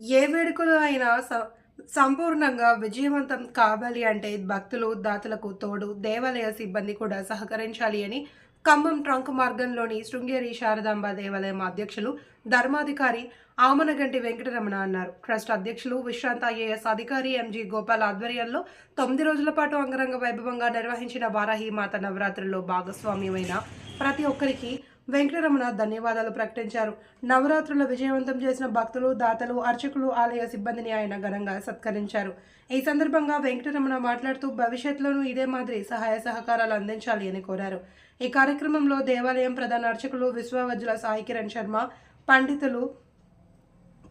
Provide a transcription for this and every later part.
ఏ వేడుకలు అయినా స- సంపూర్ణంగా విజయవంతం కావాలి అంటే భక్తులు దాతలకు తోడు దేవాలయ సిబ్బంది కూడా సహకరించాలి అని ఖమ్మం ట్రంక్ మార్గంలోని శృంగేరి శారదాంబ దేవాలయం అధ్యక్షులు ధర్మాధికారి ఆమనగంటి వెంకటరమణ అన్నారు. ట్రస్ట్ అధ్యక్షులు విశ్రాంత ఐఏఎస్ అధికారి ఎంజీ గోపాల్ ఆధ్వర్యంలో తొమ్మిది రోజుల పాటు అంగరంగ వైభవంగా నిర్వహించిన వారాహి మాత నవరాత్రుల్లో భాగస్వామ్యమైన ప్రతి ఒక్కరికి వెంకటరమణ ధన్యవాదాలు ప్రకటించారు. నవరాత్రుల విజయవంతం చేసిన భక్తులు దాతలు అర్చకులు ఆలయ సిబ్బందిని ఆయన ఘనంగా సత్కరించారు. ఈ సందర్భంగా వెంకటరమణ మాట్లాడుతూ భవిష్యత్తులోనూ ఇదే మాదిరి సహాయ సహకారాలు అందించాలి అని కోరారు. ఈ కార్యక్రమంలో దేవాలయం ప్రధాన అర్చకులు విశ్వవజ్జుల సాయి కిరణ్ శర్మ పండితులు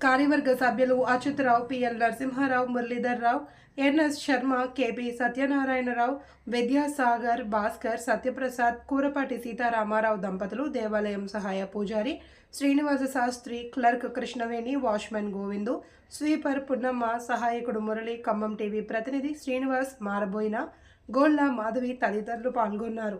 కార్యవర్గ సభ్యులు Achyutarao P L Narasimharao Muralidharrao N S Sharma K P Satyanarayanarao Vidyasagar Bhaskar Satyaprasad Kurapati Sitaramarao దంపతులు దేవాలయం సహాయ పూజారి Srinivasa Sastri clerk Krishnaveni watchman Govindu sweeper Punnamma సహాయకుడు మురళి ఖమ్మం టీవీ ప్రతినిధి శ్రీనివాస్ మారబోయిన గోల్లా మాధవి తదితరులు పాల్గొన్నారు.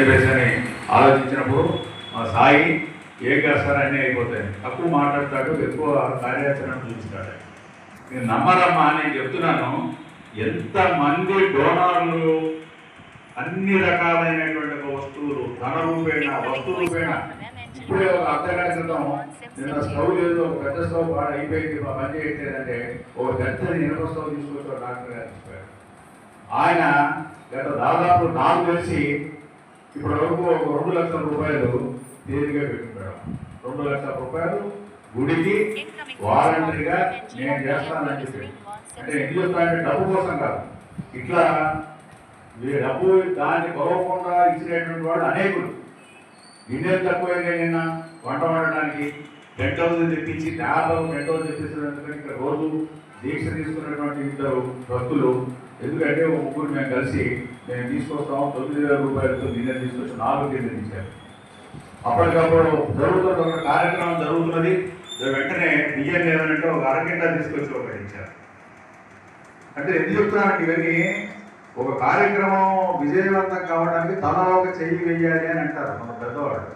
చెప్పేసి ఆలోచించినప్పుడు మా సాయి ఏ సార్ అన్నీ అయిపోతాయి. తక్కువ మాట్లాడతాడు ఎక్కువ కార్యాచరణ చూపిస్తాడు. నేను నమ్మరమ్మా నేను చెప్తున్నాను. ఎంతమంది డోనార్లు అన్ని రకాలైనటువంటి వస్తువులు ధన రూపేణ వస్తు రూపేణ ఇప్పుడే ఒక అర్ధగంట క్రితం నిన్న స్టవ్ లేదు ఒక పెద్ద స్టవ్ బాగా అయిపోయింది మా పని చేయట్లేదంటే ఒక పెద్ద ఇనుప స్టవ్ తీసుకొచ్చాడు డాక్టర్ గారు ఆయన గత దాదాపు నాకు తెలిసి వరకు ఒక రెండు లక్షల రూపాయలు తేలిగా పెట్టుకున్నాడు రెండు లక్షల రూపాయలు గుడికి వాలంటరీగా నేను చేస్తానని చెప్పి అంటే ఎందుకు చెప్తానంటే డబ్బు కోసం కాదు. ఇట్లా డబ్బు దాన్ని కొలవకుండా ఇచ్చినటువంటి వాడు అనేకులు. గిన్నెలు తక్కువైనా నిన్న వంట వండడానికి. టెంట్ హౌస్ తెప్పించి టెంట్ హౌస్ తెప్పించినందుకు ఇక్కడ రోజు దీక్ష తీసుకున్నటువంటి ఇద్దరు భక్తులు. ఎందుకంటే ముగ్గురు మేము కలిసి మేము తీసుకొస్తాం తొమ్మిది వేల రూపాయలతో గిన్నెలు తీసుకొచ్చి నాలుగు గిన్నెలు ఇచ్చారు. అప్పటికప్పుడు జరుగుతున్న కార్యక్రమం జరుగుతున్నది. వెంటనే బియ్యం ఏమంటే ఒక అరగంట తీసుకొచ్చి ఒక ఇచ్చారు. అంటే ఎందుకు చెప్తున్నానండి ఇవన్నీ ఒక కార్యక్రమం విజయవంతం కావడానికి తనలో ఒక చెయ్యి వేయాలి అని అంటారు మన పెద్దవాళ్ళు.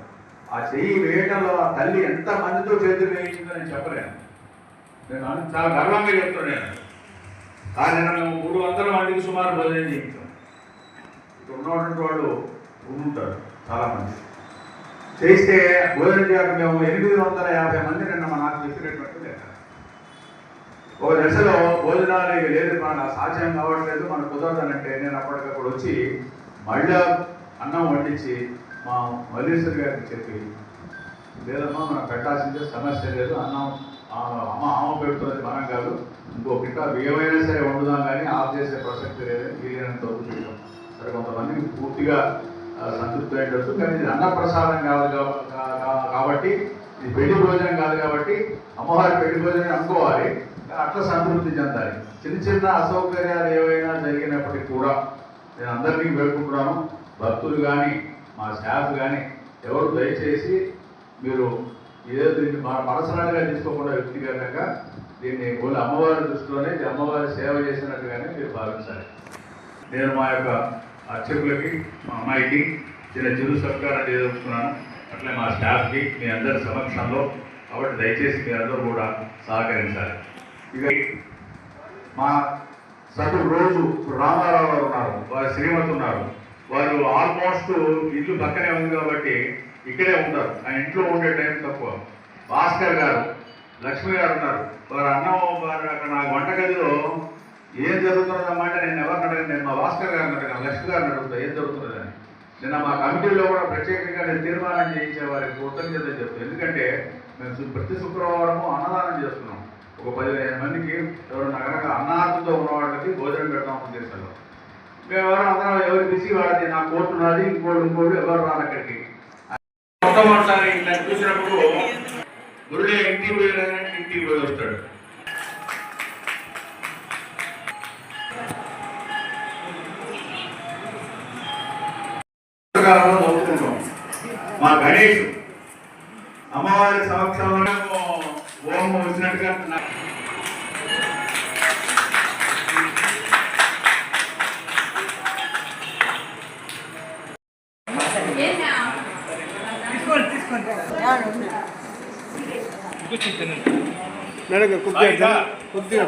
ఆ చెయ్యి వేయటంలో ఆ తల్లి ఎంత మందితో చేతులు వేయించిందని చెప్పలేను. నేను చాలా గర్వంగా చెప్తున్నాను కానీ మేము మూడు వందల మందికి సుమారు భోజనం చేయించాం ఇక్కడ ఉన్నటువంటి వాళ్ళు ఉంటారు చాలామంది చేస్తే భోజనం చేయక మేము ఎనిమిది వందల యాభై మంది నిన్న మా నాకు చెప్పినటువంటి లేక ఒక దశలో భోజనాలు లేదు మన సాధ్యం కావట్లేదు మనకు కుదరదనంటే నేను అప్పటికప్పుడు వచ్చి మళ్ళా అన్నం వండించి మా మల్లేశ్వర్ గారికి చెప్పి లేదమ్మా మనం పెట్టాల్సిందే సమస్య లేదు అన్నం అమ్మ అమ్మ ఆమె పెడుతున్నది మనం కాదు. ఇంకో గిట్ట ఏమైనా సరే వండుదాం కానీ ఆఫ్ చేసే ప్రసక్తి లేదు. వీలైనంత వరకు చేయడం సరే కొంతమంది పూర్తిగా సంతృప్తి అయ్యేటట్టు కానీ ఇది అన్నప్రసాదం కాదు కాబట్టి ఇది పెళ్ళి భోజనం కాదు కాబట్టి అమ్మవారి పెళ్ళి భోజనం అనుకోవాలి. అట్లా సంతృప్తి చెందాలి. చిన్న చిన్న అసౌకర్యాలు ఏవైనా జరిగినప్పటికీ కూడా నేను అందరినీ వేడుకుంటున్నాను. భక్తులు కానీ మా స్టాఫ్ కానీ ఎవరు దయచేసి మీరు ఏదో దీన్ని మన తీసుకోకుండా వ్యక్తిగతంగా దీన్ని ఓన్లీ అమ్మవారి దృష్టిలోనే అమ్మవారి సేవ చేసినట్టుగానే మీరు భావించాలి. నేను మా యొక్క అర్చకులకి మా అమ్మాయికి చిన్న చిరు సత్కారం చేయదలుచుకున్నాను అట్లే మా స్టాఫ్కి మీ అందరి సమక్షంలో. కాబట్టి దయచేసి మీరందరూ కూడా సహకరించాలి. ఇక మా సభ్యులు రోజు రామారావు గారు ఉన్నారు వారి శ్రీమతి ఉన్నారు. వారు ఆల్మోస్ట్ ఇల్లు పక్కనే ఉంది కాబట్టి ఇక్కడే ఉంటారు. ఆ ఇంట్లో ఉండే టైం తక్కువ భాస్కర్ గారు లక్ష్మి గారు ఉన్నారు. వారు అన్నం వారు అక్కడ నా వంటగదిలో ఏం జరుగుతున్నదమ్మా అంటే నేను ఎవరిని అడగను. నేను మా భాస్కర్ గారిని అడగను. లక్ష్మి గారిని అడుగుతా ఏం జరుగుతున్నదని నిన్న మా కమిటీలో కూడా ప్రత్యేకంగా నేను తీర్మానం చేయించే వారికి కృతజ్ఞత చెప్తాను ఎందుకంటే మేము ప్రతి శుక్రవారము అన్నదానం చేస్తున్నాం. ఒక పదిహేను మందికి ఎవరు కనుక అన్నార్థంతో ఉన్న వాళ్ళకి భోజనం పెడతాం ఉద్దేశంలో. మేము ఎవరు అందరం ఎవరు బిజీ వాళ్ళది నా కోర్టు ఉన్నది ఇంకోటి ఇంకోటి ఎవరు రాని అక్కడికి. మొట్టమొదటిసారి ఇట్లా చూసినప్పుడు మురళి ఇంటికి పోయినారంటే ఇంటికి పోయి వస్తాడు. చదువుకుంటాం మా గణేష్ అమ్మవారి సమక్షంలో ఓం వచ్చినట్టుగా ಕುಗ್ಗಿಸ್ತೀನಿ ನನಗೆ ಕುಗ್ಗಿ ಕುಗ್ಗಿ